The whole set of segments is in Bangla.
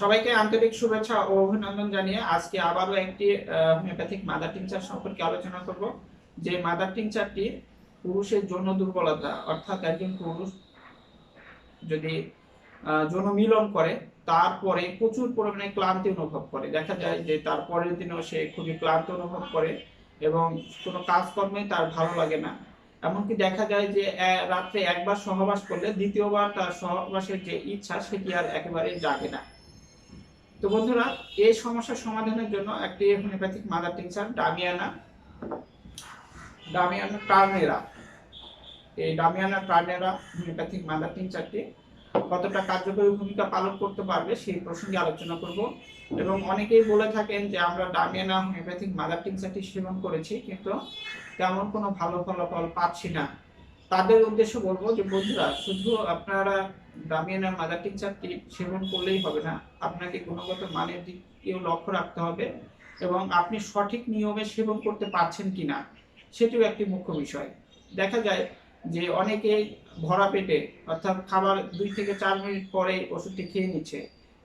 সবাইকে আন্তরিক শুভেচ্ছা ও অভিনন্দন জানিয়ে আজকে আবারও একটি হোমিওপ্যাথিক মাদার টিংচার সম্পর্কে আলোচনা করব। যে মাদার টিংচারটি পুরুষের যৌন দুর্বলতা, অর্থাৎ একজন পুরুষ যদি যৌন মিলন করে, তারপরে প্রচুর পরিমাণে ক্লান্তি অনুভব করে। দেখা যায় যে তার পরের দিনও সে খুবই ক্লান্ত অনুভব করে এবং কোনো কাজকর্মে তার ভালো লাগে না। এমনকি দেখা যায় যে রাত্রে একবার সহবাস করলে দ্বিতীয়বার তার সহবাসের যে ইচ্ছা, সেটি আর একেবারে জাগে না। তো বন্ধুরা, এই সমস্যার সমাধানের জন্য একটি homeopathic mother tincture damiana damiana turnera এই ডামিয়ানা টার্নেরা হোমিওপ্যাথিক মাদার টিংচারটি কতটা কার্যকরী ভূমিকা পালন করতে পারবে সেই প্রসঙ্গে আলোচনা করব। এবং অনেকেই বলে থাকেন যে আমরা ডামিয়ানা হোমিওপ্যাথিক মাদার টিংচারটি সেবন করেছি, কিন্তু তেমন কোনো ভালো ফলাফল পাচ্ছি না। তাদের উদ্দেশ্য বলব যে, বন্ধুরা, শুধু আপনারা ডামিয়ানা মাদার টিংচারটি সেবন করলেই হবে না। আপনাকে গুণগত মানের দিকেও লক্ষ্য রাখতে হবে এবং আপনি সঠিক নিয়মে সেবন করতে পারছেন কিনা, সেটিও একটি মুখ্য বিষয়। দেখা যায় যে, অনেকে ভরা পেটে, অর্থাৎ খাবার দুই থেকে চার মিনিট পরে ওষুধটি খেয়ে নিচ্ছে,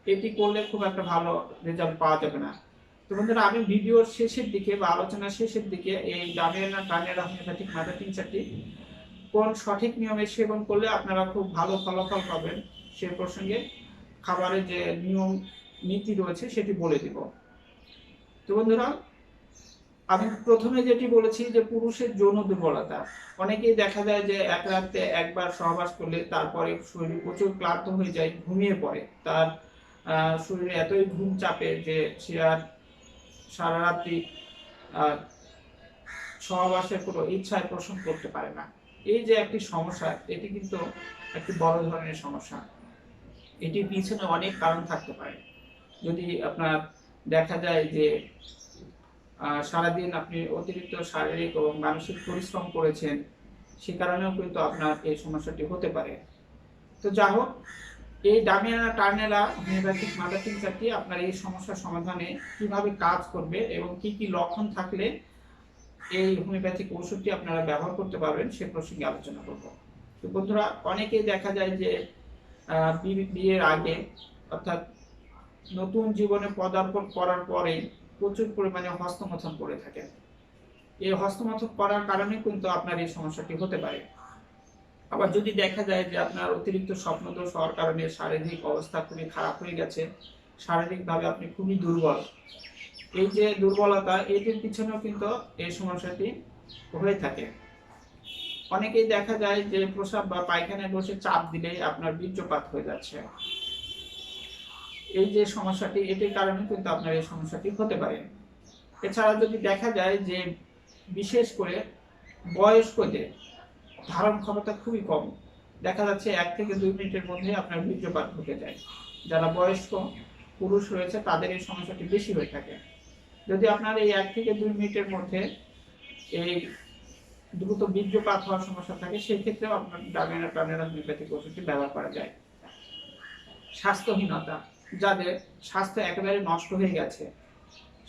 এটি করলে খুব একটা ভালো রেজাল্ট পাওয়া যাবে না। তো বন্ধুরা, আমি ভিডিওর শেষের দিকে বা আলোচনার শেষের দিকে এই ডামিয়ানা টার্নেরা হোমিওপ্যাথিক মাদার টিংচারটি কোন সঠিক নিয়মে সেবন করলে আপনারা খুব ভালো ফলাফল পাবেন? সে প্রসঙ্গে খাবারের যে নিয়ম, নীতি রয়েছে সেটি বলে দিব। তো বন্ধুরা, আমি প্রথমে যেটি বলেছি যে পুরুষের যৌন দুর্বলতা। অনেকেই দেখা যায় যে এক রাতে একবার সহবাস করলে তারপরে শরীর প্রচুর ক্লান্ত হয়ে যায়, ঘুমিয়ে পড়ে। তার শরীরে এতই ঘুম চাপে যে সে আর সারা রাত্রি সহবাসের কোনো ইচ্ছায় পোষণ করতে পারে না। এই যে একটি সমস্যা, এটি কিন্তু একটি বড় ধরনের সমস্যা। এটির পিছনে অনেক কারণ থাকতে পারে। যদি আপনার দেখা যায় যে সারাদিন আপনি অতিরিক্ত শারীরিক এবং মানসিক পরিশ্রম করেছেন, সে কারণেও কিন্তু আপনার এই সমস্যাটি হতে পারে। তো যা হোক, এই ডামিয়ানা টার্নেলা হোমিওপ্যাথিক মাদার টিংচারটি আপনার এই সমস্যার সমাধানে কীভাবে কাজ করবে এবং কি কি লক্ষণ থাকলে এই হোমিওপ্যাথিক ওষুধটি আপনারা ব্যবহার করতে পারবেন, সে প্রসঙ্গে আলোচনা করব। তো বন্ধুরা, অনেকেই দেখা যায় যে বিয়ের আগে, অর্থাৎ নতুন জীবনে পদার্পণ করার পরে প্রচুর পরিমাণে হস্তমথন করে থাকেন। এই হস্তমথন করার কারণে কিন্তু আপনার এই সমস্যাটি হতে পারে। আবার যদি দেখা যায় যে আপনার অতিরিক্ত স্বপ্নদোষ হওয়ার কারণে শারীরিক অবস্থা খুবই খারাপ হয়ে গেছে, শারীরিকভাবে আপনি খুবই দুর্বল এই যে দুর্বলতা এটির পিছনেও কিন্তু এই সমস্যাটি হয়ে থাকে। অনেকেই দেখা যায় যে প্রসাব বা পায়খানায় বসে চাপ দিলেই আপনার বীর্যপাত হয়ে যাচ্ছে। এই যে সমস্যাটি, এটির কারণে কিন্তু আপনার এই সমস্যাটি হতে পারে। এছাড়া যদি দেখা যায় যে বিশেষ করে বয়স্কদের ধারণ ক্ষমতা খুবই কম, দেখা যাচ্ছে এক থেকে দুই মিনিটের মধ্যে আপনার বীর্যপাত ঘটে যায়। যারা বয়স্ক পুরুষ রয়েছে, তাদের এই সমস্যাটি বেশি হয়ে থাকে। যদি আপনার এই এক থেকে দুই মিনিটের মধ্যে এই দ্রুত বীর্যপাত হওয়ার সমস্যা থাকে সেই ক্ষেত্রেও আপনার ডামিনা টার্নেরা হোমিওপ্যাথিক ওষুধটি ব্যবহার করা যায়। স্বাস্থ্যহীনতা, যাদের স্বাস্থ্য একেবারে নষ্ট হয়ে গেছে,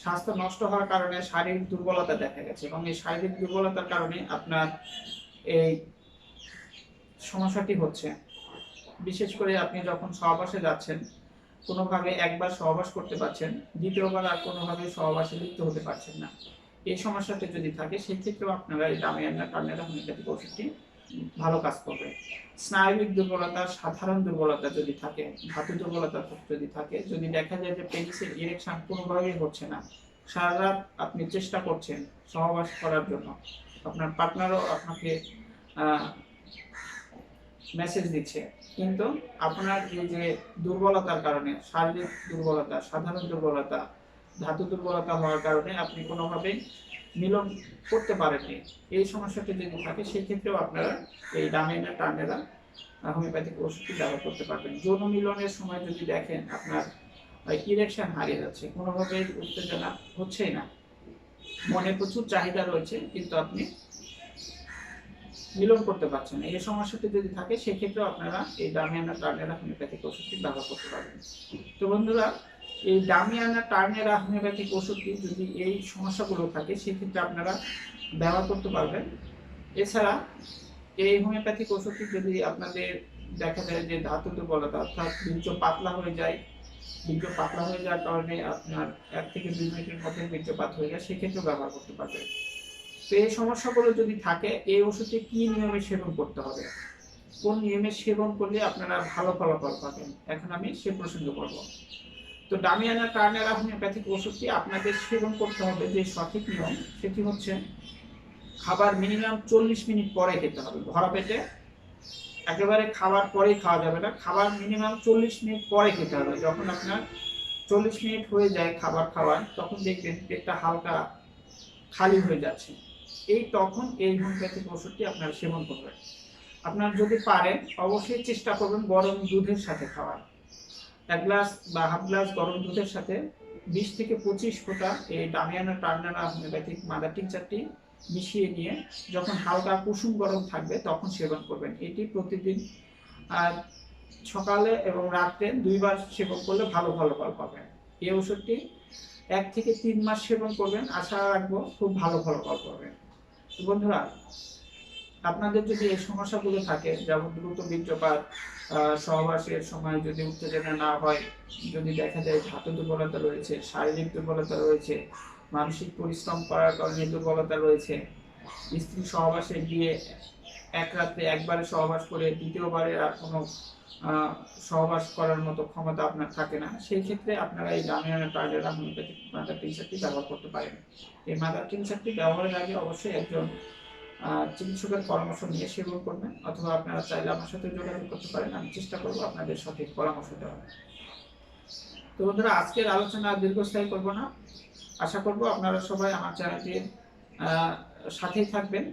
স্বাস্থ্য নষ্ট হওয়ার কারণে শারীরিক দুর্বলতা দেখা গেছে এবং এই শারীরিক দুর্বলতার কারণে আপনার এই সমস্যাটি হচ্ছে। বিশেষ করে আপনি যখন সহবাসে যাচ্ছেন কোনোভাবে একবার সহবাস করতে পারছেন, দ্বিতীয়বার আর কোনোভাবে সহবাসে লিপ্ত হতে পারছেন না। এই সমস্যাটি যদি থাকে সেই ক্ষেত্রেও আপনারা এই ডামিয়ান্না টার্নেরা হোমিওপ্যাথিক ওষুধটি ভালো কাজ করবে। স্নায়বিক দুর্বলতা, সাধারণ দুর্বলতা যদি থাকে, ধাতু দুর্বলতা যদি থাকে, যদি দেখা যায় যে পেনিসের ইরেকশন কোনোভাবেই হচ্ছে না সারা রাত আপনি চেষ্টা করছেন সহবাস করার জন্য। আপনার পার্টনারও আপনাকে মেসেজ দিচ্ছে। কিন্তু আপনার এই যে দুর্বলতার কারণে, শারীরিক দুর্বলতা, সাধারণ দুর্বলতা, ধাতু দুর্বলতা হওয়ার কারণে আপনি কোনোভাবেই মিলন করতে পারেননি। এই সমস্যাটি যদি থাকে, সেক্ষেত্রেও আপনারা এই ডামেনা টার্নেরা হোমিওপ্যাথিক ওষুধটি ব্যবহার করতে পারবেন। যৌন মিলনের সময় যদি দেখেন, আপনার ইরেকশন হারিয়ে যাচ্ছে কোনোভাবে উত্তেজনা হচ্ছেই না। মনে প্রচুর চাহিদা রয়েছে, কিন্তু আপনি মিলন করতে পারছেন এই সমস্যাটি যদি থাকে, সেক্ষেত্রেও আপনারা এই ডামিয়ানা টার্নেরা হোমিওপ্যাথিক ওষুধটি ব্যবহার করতে পারবেন। তো বন্ধুরা, এই ডামিয়ানা টার্নেরা হোমিওপ্যাথিক ওষুধটি যদি এই সমস্যাগুলো থাকে, সেক্ষেত্রে আপনারা ব্যবহার করতে পারবেন। এছাড়া এই হোমিওপ্যাথিক ওষুধটি যদি আপনাদের দেখা যায় যে ধাতু দুর্বলতা, অর্থাৎ বীর্য পাতলা হয়ে যায়, বীর্য পাতলা হয়ে যাওয়ার কারণে আপনার এক থেকে দুই মিনিটের মধ্যে বীর্যপাত হয়ে যায়, সেক্ষেত্রেও ব্যবহার করতে পারবেন। তো এই সমস্যাগুলো যদি থাকে, এই ওষুধটি কি নিয়মে সেবন করতে হবে? কোন নিয়মে সেবন করলে আপনারা ভালো ফলাফল পাবেন? এখন আমি সে প্রসঙ্গে বলব তো ডামিয়ানা কার্নেরা হোমিওপ্যাথিক ওষুধটি আপনাদের সেবন করতে হবে যে সঠিক নিয়ম, সেটি হচ্ছে খাবার মিনিমাম চল্লিশ মিনিট পরে খেতে হবে। ভরা পেটে একেবারে খাবার পরেই খাওয়া যাবে না, খাবার মিনিমাম চল্লিশ মিনিট পরে খেতে হবে। যখন আপনার চল্লিশ মিনিট হয়ে যায় খাবার খাওয়ার, তখন দেখবেন পেটটা হালকা খালি হয়ে যাচ্ছে। এই তখন এই হোমিওপ্যাথিক ওষুধটি আপনারা সেবন করবেন। আপনার যদি পারেন, অবশ্যই চেষ্টা করবেন গরম দুধের সাথে খাওয়ার। এক গ্লাস বা হাফ গ্লাস গরম দুধের সাথে বিশ থেকে পঁচিশ ফোঁটা এই ডামিয়ানা টার্নানা হোমিওপ্যাথিক মাদার টিংচারটি মিশিয়ে নিয়ে যখন হালকা কুসুম গরম থাকবে তখন সেবন করবেন। এটি প্রতিদিন সকালে এবং রাত্রে দুইবার সেবন করলে ভালো ভালো ফল পাবেন। এই ওষুধটি এক থেকে তিন মাস সেবন করবেন। আশা রাখব খুব ভালো ফলাফল পাবেন। বন্ধুরা, আপনাদের যদি এই সমস্যাগুলো থাকে, যেমন দ্রুত বীর্যপাত সহবাসের সময় যদি উত্তেজনা না হয়, যদি দেখা যায় ধাতু দুর্বলতা রয়েছে, শারীরিক দুর্বলতা রয়েছে, মানসিক পরিশ্রম করার কারণে দুর্বলতা রয়েছে, স্ত্রী সহবাসে গিয়ে এক রাত্রে একবারে সহবাস করে দ্বিতীয়বারে আর কোনো সহবাস করার মতো ক্ষমতা আপনার থাকে না। সেই ক্ষেত্রে আপনারা এই জামিয়ানা টার্গেরা হোমিওপ্যাথিক মাদার টিনসারটি ব্যবহার করতে পারেন। এই মাদার টিনসারটি ব্যবহারের আগে অবশ্যই একজন চিকিৎসকের পরামর্শ নিয়ে সেবন করবেন অথবা আপনারা চাইলে আমার সাথে যোগাযোগ করতে পারেন। আমি চেষ্টা করব আপনাদের সঠিক পরামর্শ দেওয়ার। তো বন্ধুরা, আজকের আলোচনা দীর্ঘস্থায়ী করব না। আশা করব আপনারা সবাই আমার চ্যানেলটির সাথেই থাকবেন।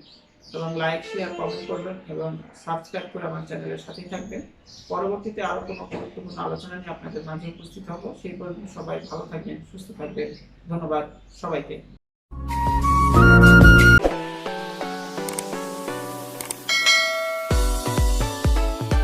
এবং লাইক শেয়ার কমেন্ট করবেন এবং সাবস্ক্রাইব করে আমার চ্যানেলের সাথেই থাকবেন। পরবর্তীতে আরও কোনো গুরুত্বপূর্ণ আলোচনা নিয়ে আপনাদের মাঝে উপস্থিত হব। সেই পর্যন্ত সবাই ভালো থাকবেন, সুস্থ থাকবেন। ধন্যবাদ সবাইকে।